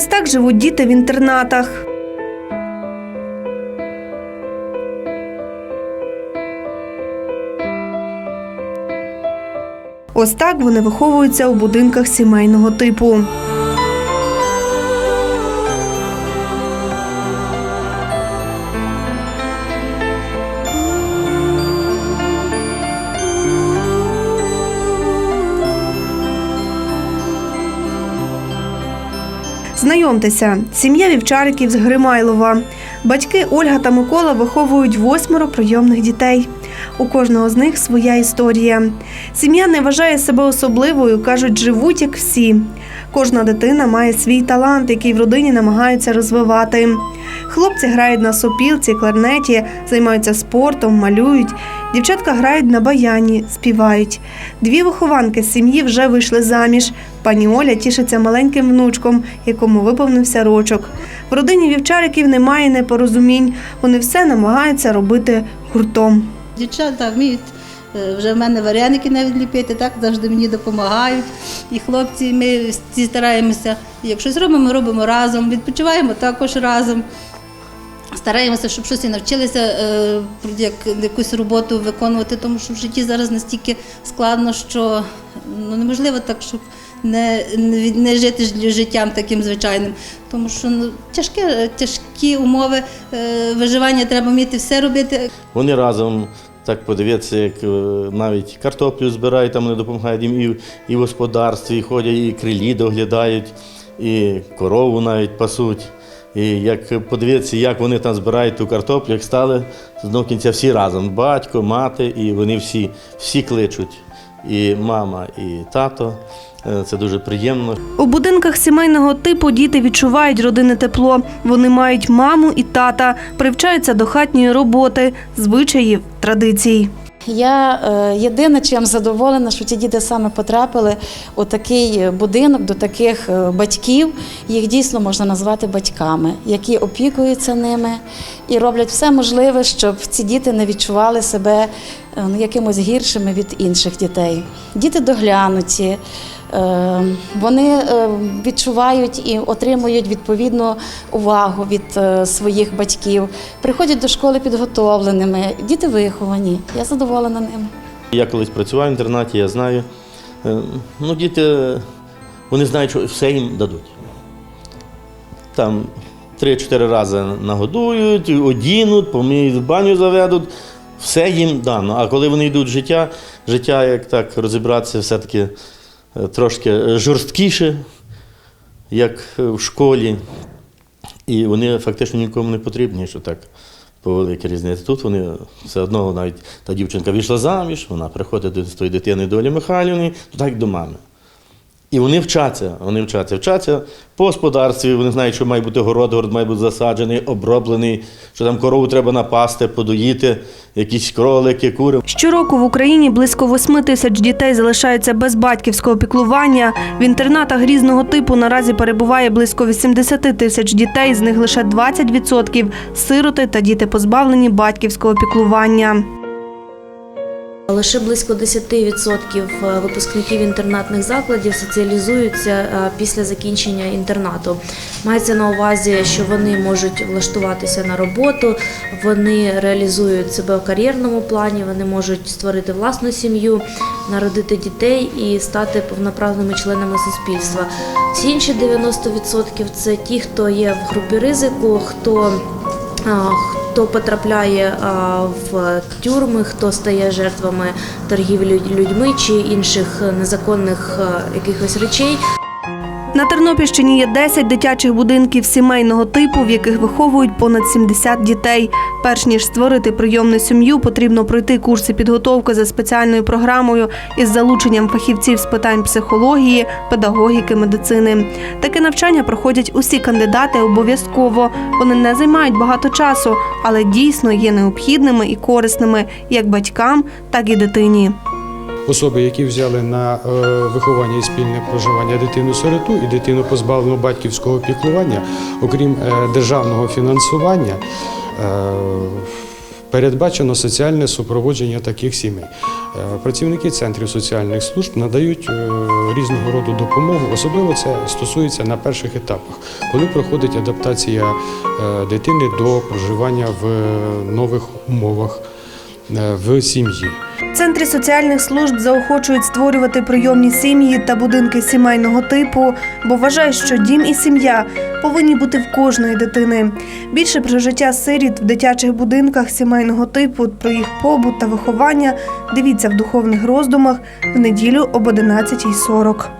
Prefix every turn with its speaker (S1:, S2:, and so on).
S1: Ось так живуть діти в інтернатах. Ось так вони виховуються у будинках сімейного типу. Знайомтеся, сім'я вівчариків з Гримайлова. Батьки Ольга та Микола виховують восьмеро прийомних дітей. У кожного з них своя історія. Сім'я не вважає себе особливою, кажуть, живуть як всі. Кожна дитина має свій талант, який в родині намагаються розвивати. Хлопці грають на сопілці, кларнеті, займаються спортом, малюють. Дівчатка грають на баяні, співають. Дві вихованки з сім'ї вже вийшли заміж. Пані Оля тішиться маленьким внучком, якому виповнився рочок. В родині вівчариків немає непорозумінь. Вони все намагаються робити гуртом.
S2: Дівчата вміють е, вже в мене вареники навіть ліпити, так завжди мені допомагають. І хлопці, ми всі стараємося, як щось робимо, робимо разом, відпочиваємо також разом. Стараємося, щоб щось і навчилися е, як якусь роботу виконувати, тому що в житті зараз настільки складно, що ну, неможливо так, щоб не, не, не жити життям таким звичайним. Тому що ну, тяжке, тяжкі умови е, виживання, треба вміти все робити.
S3: Вони разом так подивитися, як е, навіть картоплю збирають, там вони допомагають їм і, і в господарстві, і ходять, і крилі доглядають, і корову навіть пасуть. І як подивитися, як вони там збирають ту картоплю, як стали з одного кінця всі разом. Батько, мати, і вони всі, всі кличуть. І мама, і тато. Е, Це дуже приємно.
S1: У будинках сімейного типу діти відчувають родинне тепло. Вони мають маму і тата, привчаються до хатньої роботи, звичаїв, традицій.
S4: Я е, єдине, чим задоволена, що ті діти саме потрапили у такий будинок до таких е, батьків. Їх дійсно можна назвати батьками, які опікуються ними і роблять все можливе, щоб ці діти не відчували себе е, ну, якимось гіршими від інших дітей. Діти доглянуті. Е, Вони е, відчувають і отримують відповідну увагу від е, своїх батьків, приходять до школи підготовленими, діти виховані. Я задоволена ними.
S3: Я колись працював в інтернаті, я знаю. Ну, діти, вони знають, що все їм дадуть. Там три-чотири рази нагодують, одінуть, поміють, в баню заведуть. Все їм дано. А коли вони йдуть в життя, життя, як так розібратися, все-таки трошки жорсткіше, як в школі. І вони фактично нікому не потрібні, що так по великій різниці. Тут вони все одно навіть та дівчинка вийшла заміж, вона приходить до своєї дитини до Олі Михайлівни, так до мами. І вони вчаться, вони вчаться, вчаться по господарстві, вони знають, що має бути город, город має бути засаджений, оброблений, що там корову треба напасти, подоїти, якісь кролики, кури.
S1: Щороку в Україні близько 8 тисяч дітей залишаються без батьківського піклування. В інтернатах різного типу наразі перебуває близько 80 тисяч дітей, з них лише 20% – сироти та діти позбавлені батьківського піклування.
S5: Лише близько 10% випускників інтернатних закладів соціалізуються е, після закінчення інтернату. Мається на увазі, що вони можуть влаштуватися на роботу, вони реалізують себе в кар'єрному плані, вони можуть створити власну сім'ю, народити дітей і стати повноправними членами суспільства. Всі інші 90% – це ті, хто є в групі ризику, хто хто потрапляє в тюрми, хто стає жертвами торгівлі людьми чи інших незаконних якихось речей.
S1: На Тернопільщині є 10 дитячих будинків сімейного типу, в яких виховують понад 70 дітей. Перш ніж створити прийомну сім'ю, потрібно пройти курси підготовки за спеціальною програмою із залученням фахівців з питань психології, педагогіки, медицини. Таке навчання проходять усі кандидати обов'язково. Вони не займають багато часу, але дійсно є необхідними і корисними як батькам, так і дитині.
S6: Особи, які взяли на е, виховання і спільне проживання дитину-сироту і дитину позбавлену батьківського піклування, окрім е, державного фінансування, е, передбачено соціальне супроводження таких сімей. Працівники центрів соціальних служб надають різного роду допомогу. Особливо це стосується на перших етапах, коли проходить адаптація дитини до проживання в нових умовах в сім'ї.
S1: Центри соціальних служб заохочують створювати прийомні сім'ї та будинки сімейного типу, бо вважають, що дім і сім'я повинні бути в кожної дитини. Більше про життя сиріт в дитячих будинках сімейного типу, про їх побут та виховання дивіться в духовних роздумах в неділю об 11.40.